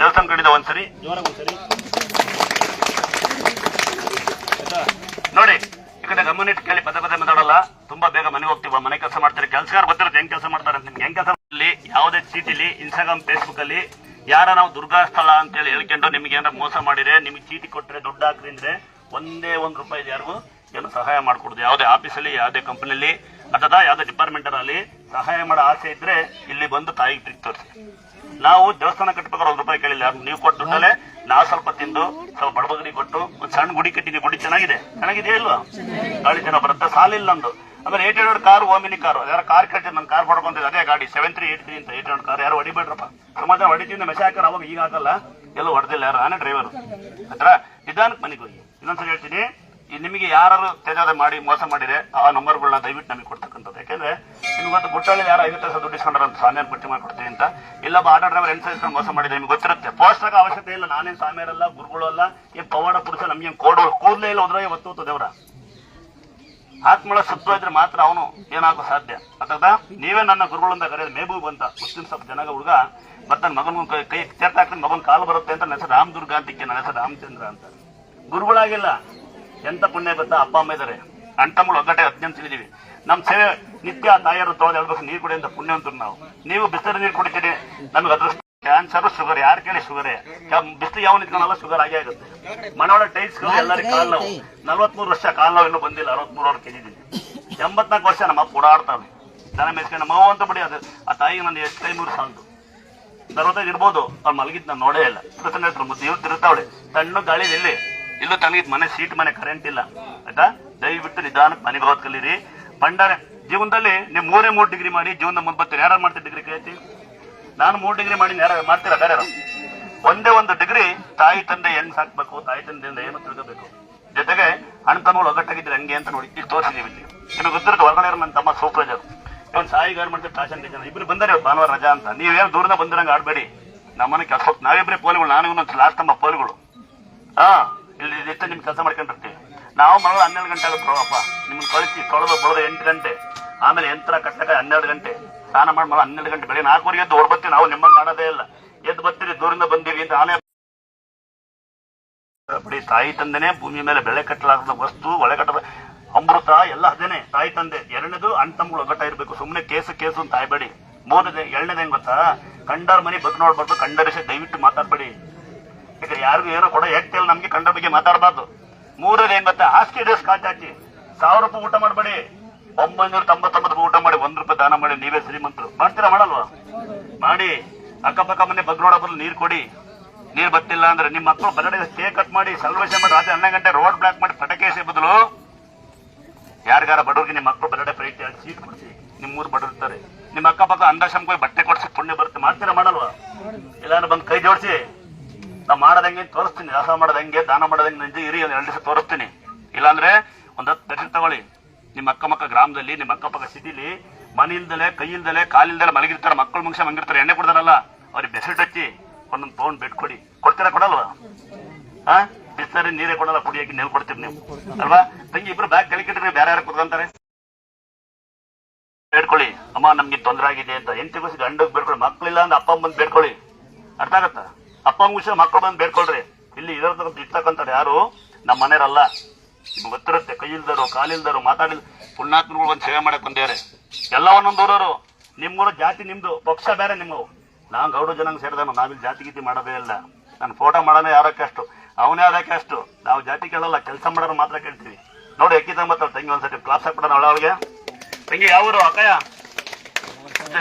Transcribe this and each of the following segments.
ದೇವಸ್ಥಾನ ಕಡಿದ ಒಂದ್ಸರಿ? ನೋಡಿ ಈ ಕಡೆ ಗಮನ ಇಟ್ಟು ಕೇಳಿ ಪದೇ ಪದೇ ಮಾತಾಡಲ್ಲ. ತುಂಬಾ ಬೇಗ ಮನೆಗೆ ಹೋಗ್ತೀವ ಮನೆ ಕೆಲಸ ಮಾಡ್ತಾರೆ. ಕೆಲಸಗಾರ ಗೊತ್ತಿರುತ್ತೆ ಹೆಂಗ್ ಕೆಲಸ ಮಾಡ್ತಾರೆ ಅಂತ. ನಿಮ್ಗೆ ಹೆಂಗ್ ಕೆಲಸ ಯಾವುದೇ ಚೀಟಿಲಿ ಇನ್ಸ್ಟಾಗ್ರಾಮ್ ಫೇಸ್ಬುಕ್ ಅಲ್ಲಿ ಯಾರ ನಾವು ದುರ್ಗಾ ಸ್ಥಳ ಅಂತ ಹೇಳಿ ಹೇಳ್ಕೊಂಡು ನಿಮ್ಗೆ ಏನಾರ ಮೋಸ ಮಾಡಿದ್ರೆ ನಿಮ್ಗೆ ಚೀಟಿ ಕೊಟ್ಟರೆ ದುಡ್ಡು ಹಾಕ್ರಿ ಅಂದ್ರೆ ಒಂದೇ ಒಂದು ರೂಪಾಯಿ ಯಾರಿಗೂ ಏನು ಸಹಾಯ ಮಾಡ್ಕೊಡುದು. ಯಾವುದೇ ಆಫೀಸಲ್ಲಿ ಯಾವುದೇ ಕಂಪನಿಲಿ ಅಥವಾ ಯಾವುದೇ ಡಿಪಾರ್ಟ್ಮೆಂಟ್ ಅಲ್ಲಿ ಸಹಾಯ ಮಾಡೋ ಆಸೆ ಇದ್ರೆ ಇಲ್ಲಿ ಬಂದು ತಾಯಿಗೆ ಟ್ರಿಕ್ ತೋರಿಸಿ. ನಾವು ದೇವಸ್ಥಾನ ಕಟ್ಟಬೇಕಾದ್ರೆ ಒಂದ್ ರೂಪಾಯಿ ಕೇಳಿಲ್ಲ. ನೀವು ಕೊಟ್ಟು ದುಡ್ಡಲ್ಲೇ ನಾವು ಸ್ವಲ್ಪ ತಿಂದು, ಸ್ವಲ್ಪ ಬಡಬಗರಿಗೆ ಕೊಟ್ಟು, ಒಂದ್ ಸಣ್ಣ ಗುಡಿ ಕಟ್ಟಿದ್ವಿ ಗುಡಿ ಚೆನ್ನಾಗಿದೆ. ಚೆನ್ನಾಗಿದೆಯಾ ಇಲ್ವಾ? ಗಾಡಿ ಜನ ಬರುತ್ತೆ. ಸಾಲಿಲ್ಲ ನಂದು. ಆಮೇಲೆ eight hundred car, Omni car. ಯಾರ ಕಾರ್ ಕಟ್ಟಿ ನನ್ನ ಕಾರ್ ಪಡ್ಕೊಂತಿದ್ದೆ ಅದೇ ಗಾಡಿ. ಸೆವೆನ್ ತ್ರೀ ಏಟ್ ತ್ರೀ ಅಂತ ಏಟ್ ಹಂಡ್ರೆಡ್ ಕಾರ್. ಯಾರು ಹೊಡಿಬೇಡ್ರಪ್ಪ. ಸಮಾಜ ಹೊಡಿತಿಂದ ಮೆಸೇಜ್ ಹಾಕಾರ ಅವಾಗ ಈಗ ಆಗಲ್ಲ ಎಲ್ಲೂ ಹೊಡೆದಿಲ್ಲ ಯಾರು. ನಾನೇ ಡ್ರೈವರ್ ಹತ್ರ ನಿಧಾನಕ್ಕೆ ಮನೆಗೆ ಹೋಗಿ. ಇನ್ನೊಂದ್ಸಲ ಹೇಳ್ತೀನಿ. ನಿಮಗೆ ಯಾರು ತೇಜಾದ ಮಾಡಿ ಮೋಸ ಮಾಡಿದ್ರೆ ಆ ನಂಬರ್ಗಳನ್ನ ದಯವಿಟ್ಟು ನಮಗೆ ಕೊಡ್ತಕ್ಕಂಥದ್ದು. ಯಾಕಂದ್ರೆ ನಿಮ್ಗೆ ಗೊತ್ತು ಗುಟ್ಟಳ್ಳಿ ಯಾರು ಐವತ್ತು ಸಾವಿರ ದುಡ್ಡು ಇಸ್ಕೊಂಡ್ರ ಅಂತ ಸಾಮ್ಯ ಪಟ್ಟಿ ಮಾಡ್ಕೊಡ್ತೀನಿ ಅಂತ. ಇಲ್ಲ ಆಟೋ ಡ್ರೈವರ್ ಎಂಟು ಸಾವಿರ ಮೋಸ ಮಾಡಿದ್ರೆ ನಿಮ್ಗೆ ಗೊತ್ತಿರುತ್ತೆ. ಪೋಸ್ಟ್ ಆಗ ಅವಶ್ಯಕತೆ ಇಲ್ಲ. ನಾನೇನು ಸಾಮ್ಯಾರಲ್ಲ ಗುರುಗಳು ಅಲ್ಲ ಈ ಪವಾಡ ಪುರುಷ ನಮ್ಗೆ ಕೋಡು ಕೂದಲೇ ಇಲ್ಲ ಹೋದ್ರೆ ಒತ್ತು ದೇವ್ರ. ಆತ್ಮಳ ಸತ್ವ ಇದ್ರೆ ಮಾತ್ರ ಅವನು ಏನಾಗೋ ಸಾಧ್ಯ. ಅಥವಾ ನೀವೇ ನನ್ನ ಗುರುಗಳಿಂದ ಕರೆಯೋದು ಮೇಬು ಬಂತ ಮುಸ್ಲಿಂ ಸ್ವಲ್ಪ ಜನಾಗ ಹುಡುಗ ಬರ್ತಾನೆ ಮಗನ ಕೈ ಹಾಕ್ತಾನೆ ಮಗನ ಕಾಲು ಬರುತ್ತೆ ಅಂತ ನನ್ನ ಹೆಸರು ರಾಮ್ ದುರ್ಗ ಅಂತ ನನ್ನ ಹೆಸರು ರಾಮಚಂದ್ರ ಅಂತ. ಗುರುಗಳಾಗಿಲ್ಲ. ಎಂತ ಪುಣ್ಯ ಗೊತ್ತಾ? ಅಪ್ಪ ಅಮ್ಮ ಇದಾರೆ. ಅಣ್ತಮ್ಮಳು ಒಗ್ಗಟ್ಟೆ ಹದಿನೆಂಟು ತಿಳಿದೀವಿ ನಮ್ಮ ಸೇವೆ ನಿತ್ಯ ತಾಯಿಯರು ತೋದ ಹೇಳ್ಬೇಕು ನೀರು ಕುಡಿ ಅಂತ ಪುಣ್ಯವಂತರು ನಾವು. ನೀವು ಬಿಸಿಲು ನೀರು ಕುಡಿತೀರಿ ನಮ್ಗೆ ಅದೃಷ್ಟ. ಕ್ಯಾನ್ಸರ್ ಶುಗರ್ ಯಾರು ಕೇಳಿ ಶುಗರ್ ಬಿಸಿಲು ಯಾವ ನಿಂತ್ಕೊಳ್ಳಲ್ಲ ಶುಗರ್ ಆಗೇ ಆಗುತ್ತೆ. ಮನೆಯೊಳಗೆ ಟೈಲ್ಸ್ ಎಲ್ಲರಿಗೂ ಕಾಲ್ ನೋವು. ನಲ್ವತ್ಮೂರು ವರ್ಷ ಕಾಲ್ ನಾವು ಇನ್ನೂ ಬಂದಿಲ್ಲ ಅರವತ್ಮೂರು ವರ್ಷ ಕೆಜಿದ್ದೀನಿ ಎಂಬತ್ನಾಲ್ಕು ವರ್ಷ ನಮ್ಮ ಅಪ್ಪ ಓಡಾಡ್ತಾವೆ ದನ ಮೇಸ್ಕೊಂಡು ನಮ್ಮ ಅವ್ವ ಅಂತ ಬಿಡಿ ಅದು. ಆ ತಾಯಿಗೆ ನನ್ನ ಎಷ್ಟು ಐನೂರು ಮೂರು ಸಾಲದು. ಅರವತ್ತೈದು ಇರ್ಬೋದು ಅವ್ರು ಮಲಗಿದ್ ನಾನು ನೋಡೇ ಇಲ್ಲ. ಹೇಳ್ತಾರೆ ಮುದ್ದೆ ಇವ್ರು ತಿರುತ್ತಾವಳೆ ತಣ್ಣು ಗಾಳಿ ಇಲ್ಲಿ. ಇಲ್ಲೂ ತಣ್ಣಗಿದ್ ಮನೆ ಸೀಟ್ ಮನೆ ಕರೆಂಟ್ ಇಲ್ಲ. ಆಯ್ತಾ? ದಯವಿಟ್ಟು ನಿಧಾನಕ್ಕೆ ಮನೆಗೆ ಹೋದ್ ಕಲೀರಿ. ಜೀವನದಲ್ಲಿ ನೀವು ಮೂರೇ ಮೂರು ಡಿಗ್ರಿ ಮಾಡಿ ಜೀವನ ಮುಂದೆ ಬರ್ತೀರಿ? ಯಾರು ಮಾಡ್ತೀರಿ ಡಿಗ್ರಿ ಕೇಳ್ತಿ? ನಾನು ಮೂರು ಡಿಗ್ರಿ ಮಾಡಿ, ಯಾರು ಮಾಡ್ತೀರಾ? ಬೇರೆ ಒಂದೇ ಒಂದು ಡಿಗ್ರಿ ತಾಯಿ ತಂದೆ ಹೆಂಗ್ ಸಾಕ್ಬೇಕು? ತಾಯಿ ತಂದೆಯಿಂದ ಏನು ತಿಳ್ಕೋಬೇಕು? ಜೊತೆಗೆ ಅಣ್ಣ ತಮ್ಮಗಳು ಒಗ್ಗಟ್ಟಾಗಿದ್ರೆ ಹಂಗೆ ಅಂತ ನೋಡಿ, ಇಲ್ಲಿ ತೋರಿಸಿದೀವಿ ಇಲ್ಲಿ ನಿಮಗೆ ಗೊತ್ತಿರೋದು ಹೊರಗಡೆ ನನ್ನ ತಮ್ಮ ಸೂಪ್ರಜರ್ ಇವನ್ ಸಾಯಿ ಗಾರ್ಮೆಂಟ್ ಫ್ಯಾಷನ್ ಜನ ಇಬ್ರು ಬಂದರೆ ಭಾನುವಾರ ರಜಾ ಅಂತ. ನೀವೇನು ದೂರದಿಂದ ಬಂದಿರಂಗ ಆಡ್ಬೇಡಿ. ನಮ್ಮನೆ ಕೆಲಸ ನಾವಿಬ್ರೆ ಪೋಲಿಗಳು, ನಾನು ಇವನು ಲಾಸ್ಟ್ ತಮ್ಮ ಪೋಲಿಗಳು. ಹಾ. ಇಲ್ಲಿ ಇಷ್ಟ ನಿಮ್ ಕೆಲಸ ಮಾಡ್ಕೊಂಡಿರ್ತೀವಿ ನಾವು ಮಗಳ ಹನ್ನೆರಡು ಗಂಟೆ ಆಗುತ್ತೆ ಅಪ್ಪ. ನಿಮ್ಗೆ ಕಳಿಸಿ, ತೊಳೆದು ಬರೋದು ಎಂಟು ಗಂಟೆ. ಆಮೇಲೆ ಯಂತ್ರ ಕಟ್ಟಕ ಹನ್ನೆರಡು ಗಂಟೆ. ಸ್ನಾನ ಮಾಡಿ ಮಗ ಹನ್ನೆರಡು ಗಂಟೆ ಬೆಳಿಗ್ಗೆ ನಾಲ್ಕೂವರೆಗೆ ಎದ್ದು ಹೊರ ಬರ್ತೀವಿ ನಾವು ನಿಮ್ಮನ್ನು ಮಾಡೋದೇ ಇಲ್ಲ. ಎದ್ದು ಬರ್ತೀರಿ, ದೂರಿಂದ ಬಂದೀವಿ ಅಂತ ಆನೆ ಬಿಡಿ. ತಾಯಿ ತಂದೆನೆ ಭೂಮಿ ಮೇಲೆ ಬೆಳೆ ಕಟ್ಟಲಾರದ ವಸ್ತು, ಒಳೆ ಕಟ್ಟದ ಅಮೃತ, ಎಲ್ಲ ಅದೇನೆ. ತಾಯಿ ತಂದೆ, ಎರಡನೇದು ಅಣ್ಣ ತಮ್ಮಗಳು ಒಗ್ಗಟ್ಟ ಇರಬೇಕು. ಸುಮ್ಮನೆ ಕೇಸು ಕೇಸು ಅಂತ ಆಯ್ಬೇಡಿ ಮೂರನೇದು, ಎರಡನೇದು ಗೊತ್ತಾ? ಕಂಡಾರ ಮನೆ ಬದ್ ನೋಡ್ಬಾರ್ದು, ಕಂಡರಿಸಿ ದಯವಿಟ್ಟು ಮಾತಾಡ್ಬೇಡಿ. ಯಾಕಂದ್ರೆ ಯಾರಿಗೂ ಏನೋ ಕೊಡ ಹೇಳ್ತಿಲ್ಲ ನಮ್ಗೆ ಕಂಡ ಬಗ್ಗೆ ಮಾತಾಡಬಾರ್ದು. ಮೂರನೇ ಏನ್ ಗೊತ್ತಾ? ಹಾಸಿಗೆ ಡೇಸ್ ಕಾಚಾಚಿ ಸಾವಿರ ರೂಪಾಯಿ ಊಟ ಮಾಡಬೇಡಿ. ಒಂಬೈನೂರ ತೊಂಬತ್ತೊಂಬತ್ತು ಊಟ ಮಾಡಿ ಒಂದ್ ರೂಪಾಯಿ ದಾನ ಮಾಡಿ ನೀವೇ ಶ್ರೀಮಂತರು. ಮಾಡ್ತೀರಾ ಮಾಡಲ್ವಾ? ಮಾಡಿ. ಅಕ್ಕಪಕ್ಕ ಮನೆ ಬಗ್ ನೋಡೋ ಬದಲು ನೀರು ಕೊಡಿ. ನೀರು ಬರ್ತಿಲ್ಲ ಅಂದ್ರೆ ನಿಮ್ಮ ಮಕ್ಕಳು ಬರಡೆ ಸ್ಟೇ ಕಟ್ ಮಾಡಿ ಸಲ್ವೇಷನ್ ಮಾಡಿ ರಾತ್ರಿ ಹನ್ನೆರಡು ಗಂಟೆ ರೋಡ್ ಬ್ಲಾಕ್ ಮಾಡಿ ಪಟಾಕಿ ಎಸೆ ಬದಲು ಯಾರಿಗಾರ ಬಡವ್ರಿಗೆ ನಿಮ್ಮ ಮಕ್ಕಳು ಬರಡೆ ಆಗಿ ಸೀಟ್ ಕೊಡಿಸಿ. ನಿಮ್ಮೂರು ಬಡವಿರ್ತಾರೆ ನಿಮ್ಮ ಅಕ್ಕಪಕ್ಕ ಅಂದಾಶ್ರಮಕ್ಕೆ ಹೋಗಿ ಬಟ್ಟೆ ಕೊಡಿಸಿ ಪುಣ್ಯ ಬರುತ್ತೆ. ಮಾಡ್ತೀರಾ ಮಾಡಲ್ವಾ? ಇಲ್ಲಾಂದ್ರೆ ಬಂದು ಕೈ ಜೋಡಿಸಿ. ನಾ ಮಾಡದಂಗೆ ತೋರಿಸ್ತೀನಿ ದಾಸ ಮಾಡದಂಗೆ, ದಾನ ಮಾಡದಂಗೆ ನಿಜ ಇರಿ ಎರಡು ದಿವಸ ತೋರಿಸ್ತೀನಿ. ಇಲ್ಲಾಂದ್ರೆ ಒಂದ್ ಹತ್ತು ದರ್ಶನ ತಗೊಳ್ಳಿ. ನಿಮ್ಮ ಅಕ್ಕಮಕ್ಕ ಗ್ರಾಮದಲ್ಲಿ, ನಿಮ್ಮ ಅಕ್ಕಪಕ್ಕ ಸಿಟಿಲಿ ಮನೆಯಿಂದಲೇ ಕೈಯಿಂದಲೇ ಕಾಲಿಂದಲೇ ಮಲಗಿರ್ತಾರೆ, ಮಕ್ಕಳು ಮುಂಗ್ಸ ಮಂಗಿರ್ತಾರೆ ಎಣ್ಣೆ ಕೊಡ್ತಾರಲ್ಲ ಅವ್ರಿಗೆ ಬೆಸಿಟ್ ಹಚ್ಚಿ ಒಂದೊಂದು ಪೌಂಡ್ ಬೆಡ್ ಕೊಡಿ. ಕೊಡ್ತೀರಾ ಕೊಡಲ್ವಾ? ಹಾ ಬಿಸ್ಲರಿ ನೀರೇ ಕೊಡಲ್ಲ ಕುಡಿಯಕ್ಕೆ ನೀವು ಕೊಡ್ತೀರಿ ನೀವು. ಅಲ್ವಾ? ತಂಗಿ ಇಬ್ರು ಬ್ಯಾಗ್ ಕಲಿಕಿಟ್ರೆ ಬೇರೆ ಯಾರು ಕುತ್ಕೊಂತಾರೆ ಬೇಡ್ಕೊಳ್ಳಿ ಅಮ್ಮ, ನಮ್ಗೆ ತೊಂದರೆ ಆಗಿದೆ ಅಂತ. ಎಂತ ಗಂಡಗ್ ಬೇಡ್ಕೊಳ್ಳಿ ಮಕ್ಕಳಿಲ್ಲ ಅಂದ್ರೆ ಅಪ್ಪ ಬಂದು ಬೇಡ್ಕೊಳ್ಳಿ ಅರ್ಥ ಆಗತ್ತ? ಅಪ್ಪ ಮುಗಿಸ ಮಕ್ಕಳು ಬಂದು ಬೇಡ್ಕೊಳ್ರಿ. ಇಲ್ಲಿ ಇರೋದ್ ಇರ್ತಕ್ಕಂಥ ಯಾರು? ನಮ್ಮ ಮನೆಯವರಲ್ಲ. ನಿಮ್ಗೆ ಗೊತ್ತಿರುತ್ತೆ, ಕೈ ಇಲ್ದರು ಕಾಲಿಲ್ದರು ಮಾತಾಡಿಲ್, ಪುಣ್ಯಾತ್ಮಗಳು ಒಂದು ಸೇವೆ ಮಾಡಕ್ ಬಂದೇವ್ರೆ. ಎಲ್ಲ ಒಂದೊಂದು ನಿಮ್ಮೂರ ಜಾತಿ ನಿಮ್ದು, ಪಕ್ಷ ಬೇರೆ ನಿಮ್ಮವು. ನಾನು ಗೌಡ ಜನಾಂಗ ಸೇರಿದನು ನಾವಿಲ್ಲಿ ಜಾತಿ ಗೀತಿ ಮಾಡೋದೇ ಇಲ್ಲ. ನಾನು ಫೋಟೋ ಮಾಡೋಣ ಅಷ್ಟು? ಅವನೇ ಅದಕ್ಕೆ ಅಷ್ಟು. ನಾವು ಜಾತಿ ಕೇಳಲ್ಲ, ಕೆಲಸ ಮಾಡೋರು ಮಾತ್ರ ಕೇಳ್ತೀವಿ. ನೋಡಿ, ಅಕ್ಕಿ ತಗೊಂಬತ್ತಾಳ ತಂಗಿ ಒಂದ್ಸತಿ ಕ್ಲಾಸ್ ಹಾಕ್ಬಿಡೋಣ ಅವಳಿಗೆ. ತಂಗಿ, ಯಾವ ಊರು? ಅಕ್ಕಯ್ಯ?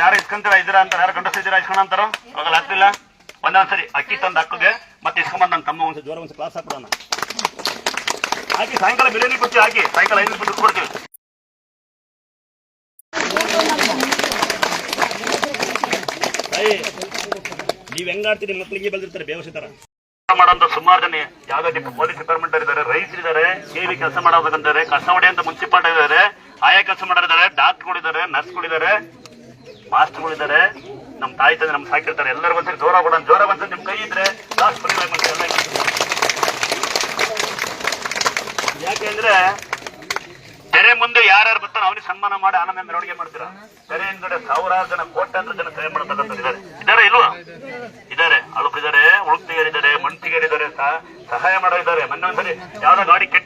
ಯಾರು ಇಸ್ಕೊಂತೀರ? ಇದ್ದೀರಾ ಅಂತ ಯಾರು ಗಂಡಸ್ತಿದ್ದೀರಾ ಇಸ್ಕೊಂಡ್ ಅಂತಾರೋ ಅವಾಗಲ್ಲ ಆಗ್ತಿಲ್ಲ. ಒಂದೊಂದ್ಸರಿ ಅಕ್ಕಿ ತಂದು ಅಕ್ಕಗೆ ಮತ್ತೆ ಇಸ್ಕೊಂಬಂದ್ ನನ್ನ ತಮ್ಮ ಒಂದ್ಸರಿ ಜೋರ ಒಂದ್ಸರಿ ಕ್ಲಾಸ್ ಹಾಕ್ಬಿಡೋಣ. ಹಾಕಿ ಸಾಯಂಕಾಲ ಬಿರಿಯಾನಿ ಕುರ್ಚಿ ಹಾಕಿ, ಸಾಯಂಕಾಲ ಐದು ದುಡ್ಡು ಕೊಡ್ತೀವಿ. ನೀವ್ ಹೆಂಗ್ ಆಡ್ತೀರಿ ಮಕ್ಕಳಿಗೆ ಬೆಳೆದಿರ್ತಾರೆ, ಬೇವಸಿ ತರ. ಮಾಡೋಂತ ಸುಮಾರು ಜನ ಯಾವ್ದಾದ್ರು ಪೊಲೀಸ್ ಡಿಪಾರ್ಟ್ಮೆಂಟ್ ಇದ್ದಾರೆ ಇದಾರೆ ಕೇವಿ ಕೆಲಸ ಮಾಡೋದಂತಾರೆ ಕಸ ಹೊಡೆಯಂತ ಮುನ್ಸಿಪಾಲ್ಟಿ ಇದ್ದಾರೆ, ಆಯಾ ಕೆಲಸ ಮಾಡಿದ್ದಾರೆ ಡಾಕ್ಟರ್ಗಳಿದ್ದಾರೆ ನರ್ಸ್ಗಳಿದ್ದಾರೆ ಮಾಸ್ಟರ್ಗಳಿದ್ದಾರೆ ನಮ್ಮ ತಾಯಿ ತಂದೆ ನಮ್ಗೆ ಸಾಕಿರ್ತಾರೆ ಎಲ್ಲರೂ ಒಂದ್ಸರಿ ಜೋರ ಕೊಡೋಣ ಜೋರ ಬಂದ್ರೆ, ನಿಮ್ ಕೈ ಇದ್ರೆ ಲಾಸ್ಟ್ ಎಲ್ಲ ಯಾಕೆ ಅಂದ್ರೆ, ತೆರೆ ಮುಂದೆ ಯಾರ್ಯಾರು ಬರ್ತಾರೋ ಅವನಿಗೆ ಸನ್ಮಾನ ಮಾಡಿ ಆನಂದ ಮೆರವಣಿಗೆ ಮಾಡ್ತೀರಾ? ತೆರೆ ಹಿಂದ್ಗಡೆ ಸಾವಿರಾರು ಜನ, ಕೋಟ್ಯಾಂತರ ಜನ ಸೇವೆ ಮಾಡತಕ್ಕಂಥದ್ದು ಇದಾರೆ. ಇಲ್ವಾ? ಇದಾರೆ. ಅಳುಪಿದ್ದಾರೆ ಮಣ್ಣು ತೆಗೆದಿದ್ದಾರೆ ಸಹಾಯ ಮಾಡೋ ಇದ್ದಾರೆ ಮೊನ್ನೆ ಒಂದ್ಸರಿ ಯಾವ್ದೋ ಗಾಡಿ ಹತ್ರ